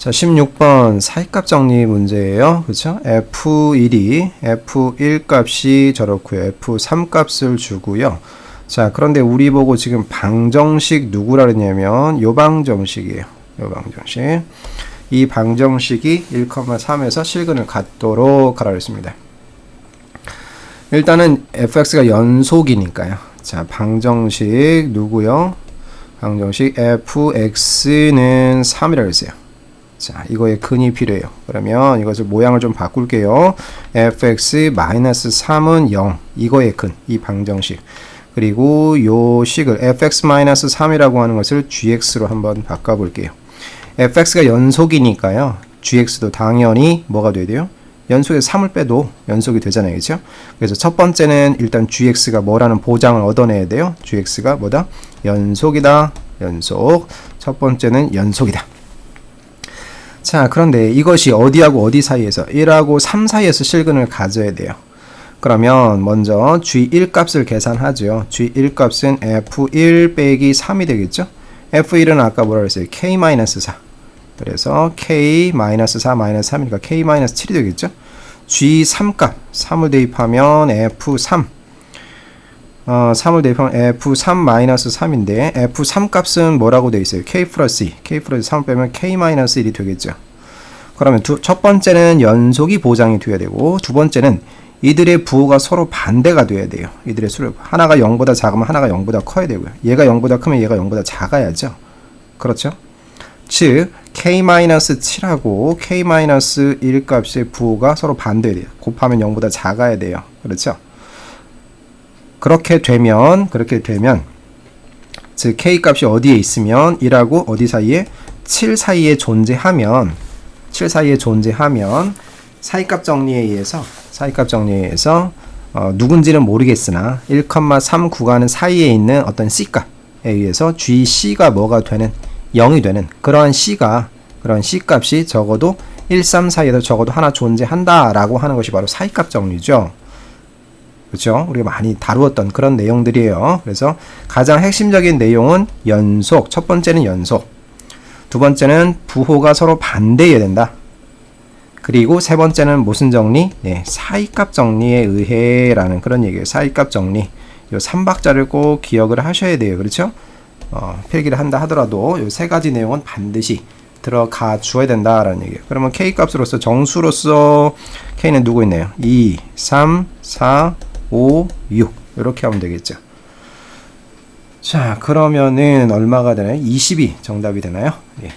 자, 16번 사이값 정리 문제예요. 그렇죠? F1이 F1 값이 저렇고요. F3 값을 주고요. 자, 그런데 우리 보고 지금 방정식 누구라 그랬냐면 요 방정식이에요. 요 방정식. 이 방정식이 1,3에서 실근을 갖도록 하라 그랬습니다. 일단은 fx가 연속이니까요. 자, 방정식 누구요? 방정식 fx는 3이라고 했어요. 자, 이거에 근이 필요해요. 그러면 이것을 모양을 좀 바꿀게요. fx-3은 0. 이거의 근, 이 방정식. 그리고 요 식을 fx-3이라고 하는 것을 gx로 한번 바꿔볼게요. fx가 연속이니까요. gx도 당연히 뭐가 돼야 돼요? 연속에서 3을 빼도 연속이 되잖아요. 그죠? 그래서 첫 번째는 일단 gx가 뭐라는 보장을 얻어내야 돼요. gx가 뭐다? 연속이다. 연속. 첫 번째는 연속이다. 자, 그런데 이것이 어디하고 어디 사이에서 1하고 3 사이에서 실근을 가져야 돼요. 그러면 먼저 G1 값을 계산하죠. G1 값은 F1 빼기 3이 되겠죠? F1은 아까 뭐라 그랬어요? K-4. 그래서 K-4-3이니까 K-7이 되겠죠? G3 값, 3을 대입하면 F3. 어, 3을 대입하면 F3-3인데 F3 값은 뭐라고 되어 있어요? K 플러스 2. K 플러스 3을 빼면 K-1이 되겠죠. 그러면 두, 첫 번째는 연속이 보장이 돼야 되고 두 번째는 이들의 부호가 서로 반대가 돼야 돼요. 이들의 수를 하나가 0보다 작으면 하나가 0보다 커야 되고요. 얘가 0보다 크면 얘가 0보다 작아야죠. 그렇죠? 즉 k-7하고 k-1 값의 부호가 서로 반대돼야 돼요. 곱하면 0보다 작아야 돼요. 그렇죠? 그렇게 되면 그렇게 되면 즉 k 값이 어디에 있으면 1하고 어디 사이에 7 사이에 존재하면 7 사이에 존재하면 사이값 정리에 의해서 사이값 정리에 의해서 어, 누군지는 모르겠으나 1,3 구간 사이에 있는 어떤 C값에 의해서 GC가 뭐가 되는 0이 되는 그러한 C가 그런 C값이 적어도 1, 3 사이에도 적어도 하나 존재한다라고 하는 것이 바로 사이값 정리죠. 그렇죠? 우리가 많이 다루었던 그런 내용들이에요. 그래서 가장 핵심적인 내용은 연속. 첫 번째는 연속. 두 번째는 부호가 서로 반대해야 된다. 그리고 세 번째는 무슨 정리? 네, 사이값 정리에 의해라는 그런 얘기예요. 사이값 정리. 요 3박자를 꼭 기억을 하셔야 돼요. 그렇죠? 어, 필기를 한다 하더라도 요 세 가지 내용은 반드시 들어가 주어야 된다라는 얘기예요. 그러면 k 값으로서 정수로서 k는 누구 있나요? 2, 3, 4, 5, 6 이렇게 하면 되겠죠. 자, 그러면은 얼마가 되나요? 20이 정답이 되나요? 예.